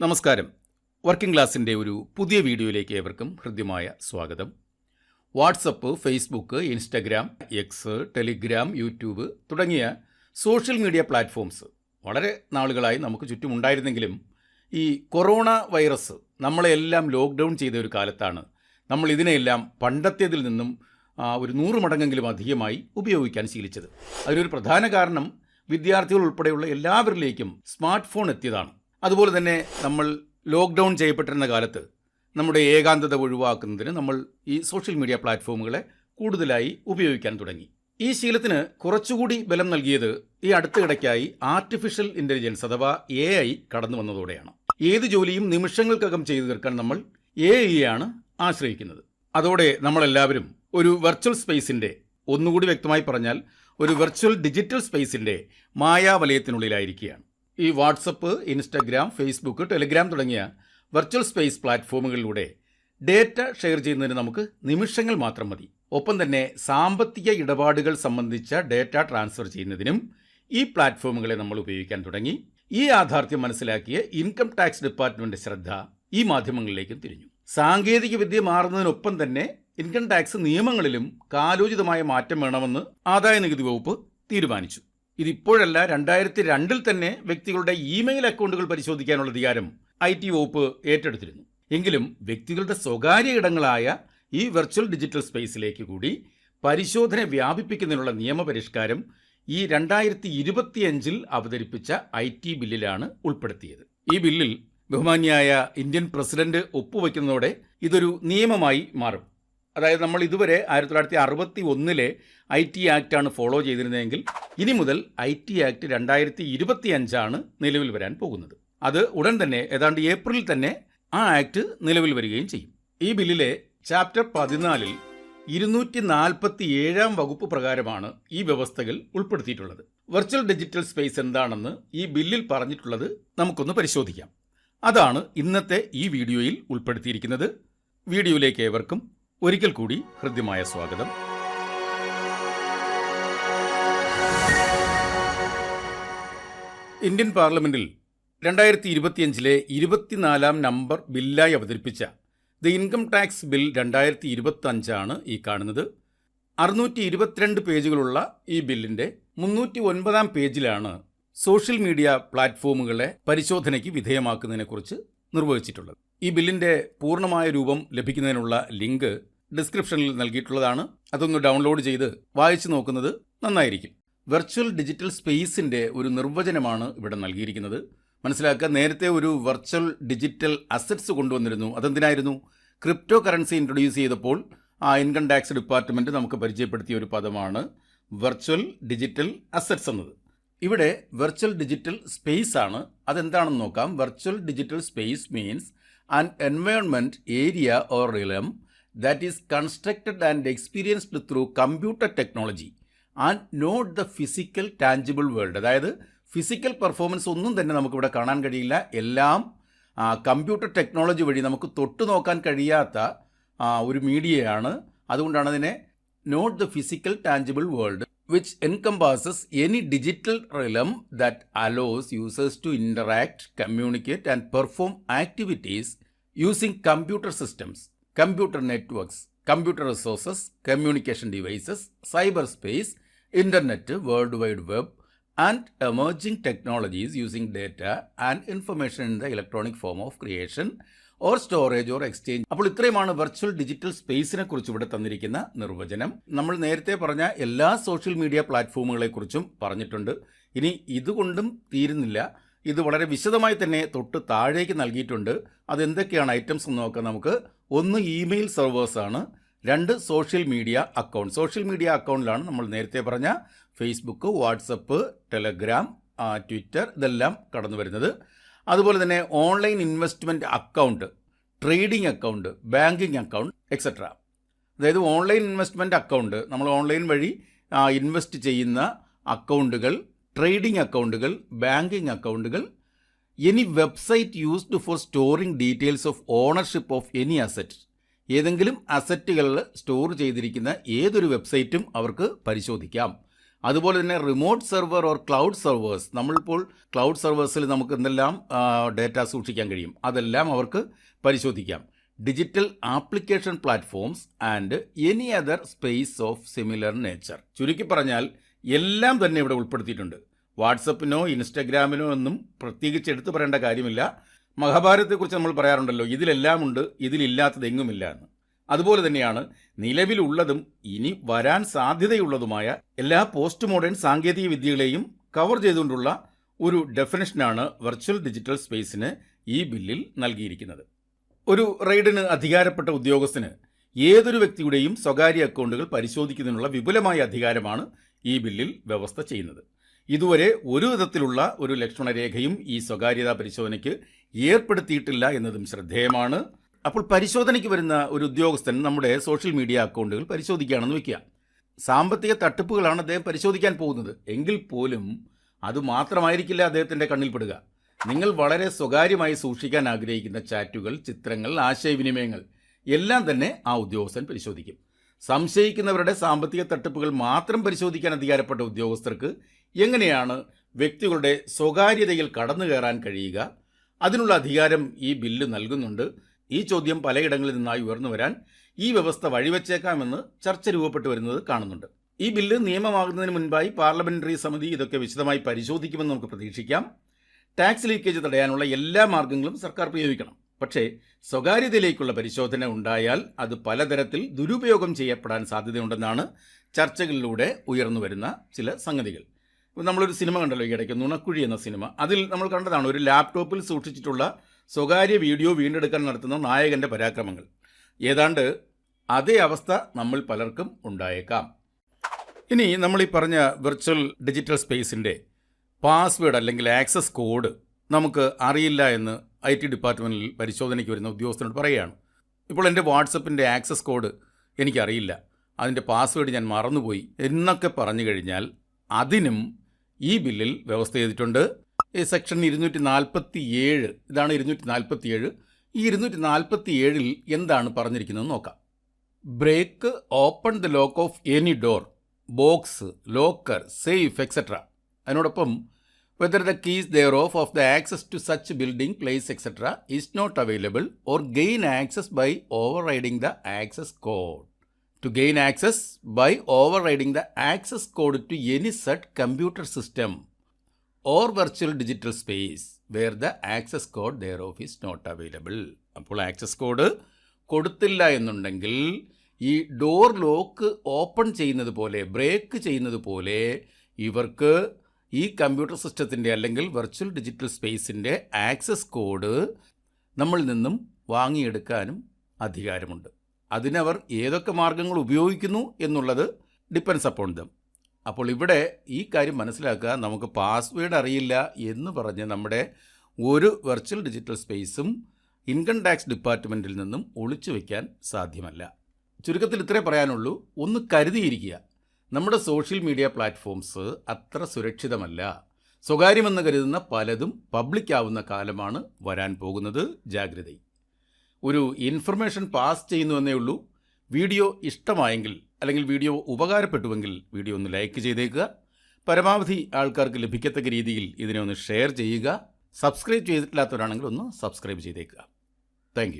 നമസ്കാരം. വർക്കിംഗ് ക്ലാസിന്റെ ഒരു പുതിയ വീഡിയോയിലേക്ക് ഏവർക്കും ഹൃദ്യമായ സ്വാഗതം. WhatsApp Facebook Instagram X Telegram YouTube തുടങ്ങിയ സോഷ്യൽ മീഡിയ പ്ലാറ്റ്ഫോംസ് വളരെ നാളുകളായി നമുക്ക് ചുറ്റുമുണ്ടായിരുന്നെങ്കിലും ഈ കൊറോണ വൈറസ് നമ്മളെല്ലാം ലോക്ക്ഡൗൺ ചെയ്ത ഒരു കാലത്താണ് നമ്മൾ ഇതിനെയെല്ലാം പണ്ടത്തേതിൽ നിന്നും ഒരു നൂറ് മടങ്ങെങ്കിലും അധികമായി ഉപയോഗിക്കാൻ ശീലിച്ചത്. അതിനൊരു പ്രധാന കാരണം വിദ്യാർത്ഥികൾ ഉൾപ്പെടെയുള്ള എല്ലാവരിലേക്കും സ്മാർട്ട് ഫോൺ എത്തിയതാണ്. അതുപോലെ തന്നെ നമ്മൾ ലോക്ക്ഡൗൺ ചെയ്യപ്പെട്ടിരുന്ന കാലത്ത് നമ്മുടെ ഏകാന്തത ഒഴിവാക്കുന്നതിന് നമ്മൾ ഈ സോഷ്യൽ മീഡിയ പ്ലാറ്റ്ഫോമുകളെ കൂടുതലായി ഉപയോഗിക്കാൻ തുടങ്ങി. ഈ ശീലത്തിന് കുറച്ചുകൂടി ബലം നൽകിയത് ഈ അടുത്തിടയ്ക്കായി ആർട്ടിഫിഷ്യൽ ഇന്റലിജൻസ് അഥവാ എ ഐ കടന്നു വന്നതോടെയാണ്. ഏത് ജോലിയും നിമിഷങ്ങൾക്കകം ചെയ്തു തീർക്കാൻ നമ്മൾ എ ഐയാണ് ആശ്രയിക്കുന്നത്. അതോടെ നമ്മളെല്ലാവരും ഒരു വെർച്വൽ സ്പേസിന്റെ ഒന്നുകൂടി വ്യക്തമായി പറഞ്ഞാൽ ഒരു വെർച്വൽ ഡിജിറ്റൽ സ്പേസിന്റെ മായാവലയത്തിനുള്ളിലായിരിക്കുകയാണ്. ഈ വാട്സപ്പ് ഇൻസ്റ്റഗ്രാം ഫേസ്ബുക്ക് ടെലിഗ്രാം തുടങ്ങിയ വെർച്വൽ സ്പേസ് പ്ലാറ്റ്ഫോമുകളിലൂടെ ഡേറ്റ ഷെയർ ചെയ്യുന്നതിന് നമുക്ക് നിമിഷങ്ങൾ മാത്രം മതി. ഒപ്പം തന്നെ സാമ്പത്തിക ഇടപാടുകൾ സംബന്ധിച്ച ഡേറ്റ ട്രാൻസ്ഫർ ചെയ്യുന്നതിനും ഈ പ്ലാറ്റ്ഫോമുകളെ നമ്മൾ ഉപയോഗിക്കാൻ തുടങ്ങി. ഈ യാഥാർത്ഥ്യം മനസ്സിലാക്കിയ ഇൻകം ടാക്സ് ഡിപ്പാർട്ട്മെന്റ് ശ്രദ്ധ ഈ മാധ്യമങ്ങളിലേക്കും തിരിഞ്ഞു. സാങ്കേതിക വിദ്യ മാറുന്നതിനൊപ്പം തന്നെ ഇൻകം ടാക്സ് നിയമങ്ങളിലും കാലോചിതമായ മാറ്റം വേണമെന്ന് ആദായ നികുതി വകുപ്പ് തീരുമാനിച്ചു. ഇതിപ്പോഴല്ല രണ്ടായിരത്തി രണ്ടിൽ തന്നെ വ്യക്തികളുടെ ഇമെയിൽ അക്കൗണ്ടുകൾ പരിശോധിക്കാനുള്ള അധികാരം ഐ ടി വകുപ്പ് ഏറ്റെടുത്തിരുന്നു. എങ്കിലും വ്യക്തികളുടെ സ്വകാര്യ ഇടങ്ങളായ ഈ വെർച്വൽ ഡിജിറ്റൽ സ്പേസിലേക്ക് കൂടി പരിശോധന വ്യാപിപ്പിക്കുന്നതിനുള്ള നിയമപരിഷ്കാരം ഈ രണ്ടായിരത്തി ഇരുപത്തിയഞ്ചിൽ അവതരിപ്പിച്ച ഐ ടി ബില്ലിലാണ് ഉൾപ്പെടുത്തിയത്. ഈ ബില്ലിൽ ബഹുമാന്യായ ഇന്ത്യൻ പ്രസിഡന്റ് ഒപ്പുവെക്കുന്നതോടെ ഇതൊരു നിയമമായി മാറും. അതായത് നമ്മൾ ഇതുവരെ ആയിരത്തി തൊള്ളായിരത്തി അറുപത്തി ഒന്നിലെ ഐ ടി ആക്റ്റാണ് ഫോളോ ചെയ്തിരുന്നതെങ്കിൽ ഇനി മുതൽ ഐ ടി ആക്ട് രണ്ടായിരത്തി ഇരുപത്തി അഞ്ചാണ് നിലവിൽ വരാൻ പോകുന്നത്. അത് ഉടൻ തന്നെ ഏതാണ്ട് ഏപ്രിലിൽ തന്നെ ആ ആക്ട് നിലവിൽ വരികയും ചെയ്യും. ഈ ബില്ലിലെ ചാപ്റ്റർ പതിനാലിൽ ഇരുന്നൂറ്റി നാൽപ്പത്തി ഏഴാം വകുപ്പ് പ്രകാരമാണ് ഈ വ്യവസ്ഥകൾ ഉൾപ്പെടുത്തിയിട്ടുള്ളത്. വെർച്വൽ ഡിജിറ്റൽ സ്പേസ് എന്താണെന്ന് ഈ ബില്ലിൽ പറഞ്ഞിട്ടുള്ളത് നമുക്കൊന്ന് പരിശോധിക്കാം. അതാണ് ഇന്നത്തെ ഈ വീഡിയോയിൽ ഉൾപ്പെടുത്തിയിരിക്കുന്നത്. വീഡിയോയിലേക്ക് ഏവർക്കും ഒരിക്കൽ കൂടി ഹൃദ്യമായ സ്വാഗതം. ഇന്ത്യൻ പാർലമെന്റിൽ രണ്ടായിരത്തി ഇരുപത്തിയഞ്ചിലെ ഇരുപത്തിനാലാം നമ്പർ ബില്ലായി അവതരിപ്പിച്ച ദ ഇൻകം ടാക്സ് ബിൽ രണ്ടായിരത്തി ഇരുപത്തി അഞ്ചാണ് ഈ കാണുന്നത്. അറുന്നൂറ്റി ഇരുപത്തിരണ്ട് പേജുകളുള്ള ഈ ബില്ലിന്റെ മുന്നൂറ്റി ഒൻപതാം പേജിലാണ് സോഷ്യൽ മീഡിയ പ്ലാറ്റ്ഫോമുകളെ പരിശോധനയ്ക്ക് വിധേയമാക്കുന്നതിനെക്കുറിച്ച് നിർവഹിച്ചിട്ടുള്ളത്. ഈ ബില്ലിന്റെ പൂർണമായ രൂപം ലഭിക്കുന്നതിനുള്ള ലിങ്ക് ഡിസ്ക്രിപ്ഷനിൽ നൽകിയിട്ടുള്ളതാണ്. അതൊന്ന് ഡൗൺലോഡ് ചെയ്ത് വായിച്ചു നോക്കുന്നത് നന്നായിരിക്കും. വെർച്വൽ ഡിജിറ്റൽ സ്പേസിന്റെ ഒരു നിർവചനമാണ് ഇവിടെ നൽകിയിരിക്കുന്നത്. മനസ്സിലാക്കുക നേരത്തെ ഒരു വെർച്വൽ ഡിജിറ്റൽ അസറ്റ്സ് കൊണ്ടുവന്നിരുന്നു. അതെന്തിനായിരുന്നു? ക്രിപ്റ്റോ കറൻസി ഇൻട്രൊഡ്യൂസ് ചെയ്തപ്പോൾ ആ ഇൻകം ടാക്സ് ഡിപ്പാർട്ട്മെന്റ് നമുക്ക് പരിചയപ്പെടുത്തിയ ഒരു പദമാണ് വെർച്വൽ ഡിജിറ്റൽ അസറ്റ്സ് എന്നത്. ഇവിടെ വെർച്വൽ ഡിജിറ്റൽ സ്പേസ് ആണ്. അതെന്താണെന്ന് നോക്കാം. Virtual digital space means an environment area or realm that is constructed and experienced through computer technology and not the physical tangible world അതായത് ഫിസിക്കൽ പെർഫോമൻസ് ഒന്നും തന്നെ നമുക്കിവിടെ കാണാൻ കഴിയില്ല. എല്ലാം കമ്പ്യൂട്ടർ ടെക്നോളജി വഴി നമുക്ക് തൊട്ടു നോക്കാൻ കഴിയാത്ത ഒരു മീഡിയയാണ്. അതുകൊണ്ടാണ് അതിനെ not the physical tangible world which encompasses any digital realm that allows users to interact, communicate, and perform activities using computer systems, computer networks, computer resources, communication devices, cyberspace, internet, world wide web, and emerging technologies using data and information in the electronic form of creation or storage or exchange അപ്പോൾ ഇത്രയുമാണ് virtual digital സ്പേസിനെ കുറിച്ച് ഇവിടെ തന്നിരിക്കുന്ന നിർവചനം. നമ്മൾ നേരത്തെ പറഞ്ഞ എല്ലാ സോഷ്യൽ മീഡിയ പ്ലാറ്റ്ഫോമുകളെ കുറിച്ചും പറഞ്ഞിട്ടുണ്ട്. ഇനി ഇതുകൊണ്ടും തീരുന്നില്ല. ഇത് വളരെ വിശദമായി തന്നെ തൊട്ട് താഴേക്ക് നൽകിയിട്ടുണ്ട്. അതെന്തൊക്കെയാണ് ഐറ്റംസ് എന്ന് നോക്കാം നമുക്ക്. ഒന്ന് ഇമെയിൽ സെർവേഴ്സാണ് രണ്ട് social media account social media അക്കൗണ്ടിലാണ് നമ്മൾ നേരത്തെ പറഞ്ഞ ഫേസ്ബുക്ക് വാട്സപ്പ് ടെലഗ്രാം ട്വിറ്റർ ഇതെല്ലാം കടന്നു വരുന്നത് അതുപോലെ തന്നെ online investment account trading account banking account etcetera അതായത് ഓൺലൈൻ ഇൻവെസ്റ്റ്മെന്റ് അക്കൗണ്ട് നമ്മൾ ഓൺലൈൻ വഴി ഇൻവെസ്റ്റ് ചെയ്യുന്ന അക്കൗണ്ടുകൾ ട്രേഡിംഗ് അക്കൗണ്ടുകൾ ബാങ്കിങ് അക്കൗണ്ടുകൾ any website used for storing details of ownership of any asset. ഏതെങ്കിലും അസറ്റുകളിൽ സ്റ്റോർ ചെയ്തിരിക്കുന്ന ഏതൊരു വെബ്സൈറ്റും അവർക്ക് പരിശോധിക്കാം. അതുപോലെ തന്നെ remote server or cloud servers നമ്മളിപ്പോൾ ക്ലൗഡ് സെർവേഴ്സിൽ നമുക്ക് എന്തെല്ലാം ഡേറ്റ സൂക്ഷിക്കാൻ കഴിയും? അതെല്ലാം അവർക്ക് പരിശോധിക്കാം. Digital application platforms and any other space of similar nature ചുരുക്കി പറഞ്ഞാൽ എല്ലാം തന്നെ ഇവിടെ ഉൾപ്പെടുത്തിയിട്ടുണ്ട്. വാട്സപ്പിനോ ഇൻസ്റ്റഗ്രാമിനോ ഒന്നും പ്രത്യേകിച്ച് എടുത്തു പറയേണ്ട കാര്യമില്ല. മഹാഭാരതത്തെക്കുറിച്ച് നമ്മൾ പറയാറുണ്ടല്ലോ ഇതിലെല്ലാം ഉണ്ട് ഇതിലില്ലാത്തത് എങ്ങുമില്ല എന്ന്. അതുപോലെ തന്നെയാണ് നിലവിലുള്ളതും ഇനി വരാൻ സാധ്യതയുള്ളതുമായ എല്ലാ പോസ്റ്റ് മോഡേൺ സാങ്കേതിക വിദ്യകളെയും കവർ ചെയ്തുകൊണ്ടുള്ള ഒരു ഡെഫിനഷനാണ് വെർച്വൽ ഡിജിറ്റൽ സ്പേസിന് ഈ ബില്ലിൽ നൽകിയിരിക്കുന്നത്. ഒരു റെയ്ഡിന് അധികാരപ്പെട്ട ഉദ്യോഗസ്ഥന് ഏതൊരു വ്യക്തിയുടെയും സ്വകാര്യ അക്കൗണ്ടുകൾ പരിശോധിക്കുന്നതിനുള്ള വിപുലമായ അധികാരമാണ് ഈ ബില്ലിൽ വ്യവസ്ഥ ചെയ്യുന്നത്. ഇതുവരെ ഒരു വിധത്തിലുള്ള ഒരു ലക്ഷണരേഖയും ഈ സ്വകാര്യതാ പരിശോധനയ്ക്ക് ഏർപ്പെടുത്തിയിട്ടില്ല എന്നതും ശ്രദ്ധേയമാണ്. അപ്പോൾ പരിശോധനയ്ക്ക് വരുന്ന ഒരു ഉദ്യോഗസ്ഥൻ നമ്മുടെ സോഷ്യൽ മീഡിയ അക്കൗണ്ടുകൾ പരിശോധിക്കുകയാണെന്ന് വെക്കുക. സാമ്പത്തിക തട്ടിപ്പുകളാണ് അദ്ദേഹം പരിശോധിക്കാൻ പോകുന്നത്. എങ്കിൽ പോലും അത് മാത്രമായിരിക്കില്ല അദ്ദേഹത്തിന്റെ കണ്ണിൽപ്പെടുക നിങ്ങൾ വളരെ സ്വകാര്യമായി സൂക്ഷിക്കാൻ ആഗ്രഹിക്കുന്ന ചാറ്റുകൾ ചിത്രങ്ങൾ ആശയവിനിമയങ്ങൾ എല്ലാം തന്നെ ആ ഉദ്യോഗസ്ഥൻ പരിശോധിക്കും. സംശയിക്കുന്നവരുടെ സാമ്പത്തിക തട്ടിപ്പുകൾ മാത്രം പരിശോധിക്കാൻ അധികാരപ്പെട്ട ഉദ്യോഗസ്ഥർക്ക് എങ്ങനെയാണ് വ്യക്തികളുടെ സ്വകാര്യതയിൽ കടന്നു കയറാൻ കഴിയുക? അതിനുള്ള അധികാരം ഈ ബില്ല് നൽകുന്നുണ്ട്. ഈ ചോദ്യം പലയിടങ്ങളിൽ നിന്നായി ഉയർന്നു വരാൻ ഈ വ്യവസ്ഥ വഴിവെച്ചേക്കാമെന്ന് ചർച്ച രൂപപ്പെട്ടു വരുന്നത് കാണുന്നുണ്ട്. ഈ ബില്ല് നിയമമാകുന്നതിന് മുൻപായി പാർലമെന്ററി സമിതി ഇതൊക്കെ വിശദമായി പരിശോധിക്കുമെന്ന് നമുക്ക് പ്രതീക്ഷിക്കാം. ടാക്സ് ലീക്കേജ് തടയാനുള്ള എല്ലാ മാർഗങ്ങളും സർക്കാർ പ്രയോഗിക്കണം. പക്ഷേ സ്വകാര്യതയിലേക്കുള്ള പരിശോധന ഉണ്ടായാൽ അത് പലതരത്തിൽ ദുരുപയോഗം ചെയ്യപ്പെടാൻ സാധ്യതയുണ്ടെന്നാണ് ചർച്ചകളിലൂടെ ഉയർന്നു വരുന്ന ചില സംഗതികൾ. നമ്മളൊരു സിനിമ കണ്ടല്ലോ ഈ ഇടയ്ക്ക് നുണക്കുഴി എന്ന സിനിമ. അതിൽ നമ്മൾ കണ്ടതാണ് ഒരു ലാപ്ടോപ്പിൽ സൂക്ഷിച്ചിട്ടുള്ള സ്വകാര്യ വീഡിയോ വീണ്ടെടുക്കാൻ നടത്തുന്ന നായകന്റെ പരാക്രമങ്ങൾ. ഏതാണ്ട് അതേ അവസ്ഥ നമ്മൾ പലർക്കും ഉണ്ടായേക്കാം. ഇനി നമ്മൾ ഈ പറഞ്ഞ വിർച്വൽ ഡിജിറ്റൽ സ്പേസിന്റെ പാസ്വേഡ് അല്ലെങ്കിൽ ആക്സസ് കോഡ് നമുക്ക് അറിയില്ല എന്ന് ഐ ടി ഡിപ്പാർട്ട്മെന്റിൽ പരിശോധനയ്ക്ക് വരുന്ന ഉദ്യോഗസ്ഥനോട് പറയുകയാണ്. ഇപ്പോൾ എന്റെ വാട്സപ്പിന്റെ ആക്സസ് കോഡ് എനിക്കറിയില്ല. അതിന്റെ പാസ്വേഡ് ഞാൻ മറന്നുപോയി. എന്നൊക്കെ പറഞ്ഞു കഴിഞ്ഞാൽ അതിനും ഈ ബില്ലിൽ വ്യവസ്ഥ ചെയ്തിട്ടുണ്ട്. സെക്ഷൻ ഇരുന്നൂറ്റി നാൽപ്പത്തി ഏഴ് ഇതാണ് ഇരുന്നൂറ്റി നാൽപ്പത്തി ഏഴ് ഈ ഇരുന്നൂറ്റി നാൽപ്പത്തി ഏഴിൽ എന്താണ് പറഞ്ഞിരിക്കുന്നത് നോക്കാം. Break open the lock of any door box locker safe etcetera അതിനോടൊപ്പം whether the keys thereof of the access to such building place etcetera is not available or gain access by overriding the access code to gain access by overriding the access code to any set computer computer system virtual digital space where the access code thereof is not available അപ്പോൾ access code കൊടുത്തില്ല എന്നുണ്ടെങ്കിൽ ഈ door lock open ചെയ്യുന്നത് പോലെ break ചെയ്യുന്നത് പോലെ ഇവർക്ക് ഈ കമ്പ്യൂട്ടർ സിസ്റ്റത്തിന്റെ അല്ലെങ്കിൽ വെർച്വൽ ഡിജിറ്റൽ സ്പേസിന്റെ ആക്സസ് കോഡ് നമ്മളിൽ നിന്നും വാങ്ങിയെടുക്കാനും അധികാരമുണ്ട്. അതിനവർ ഏതൊക്കെ മാർഗങ്ങൾ ഉപയോഗിക്കുന്നു എന്നുള്ളത് ഡിപ്പെൻസ് അപ്പോൺ ദം അപ്പോൾ ഇവിടെ ഈ കാര്യം മനസ്സിലാക്കുക. നമുക്ക് പാസ്വേഡ് അറിയില്ല എന്ന് പറഞ്ഞ് നമ്മുടെ ഒരു വെർച്വൽ ഡിജിറ്റൽ സ്പേസും ഇൻകം ടാക്സ് ഡിപ്പാർട്ട്മെന്റിൽ നിന്നും ഒളിച്ചു വയ്ക്കാൻ സാധ്യമല്ല. ചുരുക്കത്തിൽ ഇത്രേ പറയാനുള്ളൂ. ഒന്ന് കരുതിയിരിക്കുക. നമ്മുടെ സോഷ്യൽ മീഡിയ പ്ലാറ്റ്ഫോംസ് അത്ര സുരക്ഷിതമല്ല. സ്വകാര്യമെന്ന് കരുതുന്ന പലതും പബ്ലിക്കാവുന്ന കാലമാണ് വരാൻ പോകുന്നത്. ജാഗ്രത ഒരു ഇൻഫർമേഷൻ പാസ് ചെയ്യുന്നുവെന്നേ ഉള്ളൂ. വീഡിയോ ഇഷ്ടമായെങ്കിൽ അല്ലെങ്കിൽ വീഡിയോ ഉപകാരപ്പെട്ടുവെങ്കിൽ വീഡിയോ ഒന്ന് ലൈക്ക് ചെയ്തേക്കുക. പരമാവധി ആൾക്കാർക്ക് ലഭിക്കത്തക്ക രീതിയിൽ ഇതിനെ ഒന്ന് ഷെയർ ചെയ്യുക. സബ്സ്ക്രൈബ് ചെയ്തിട്ടില്ലാത്തവരാണെങ്കിൽ ഒന്ന് സബ്സ്ക്രൈബ് ചെയ്തേക്കുക. താങ്ക്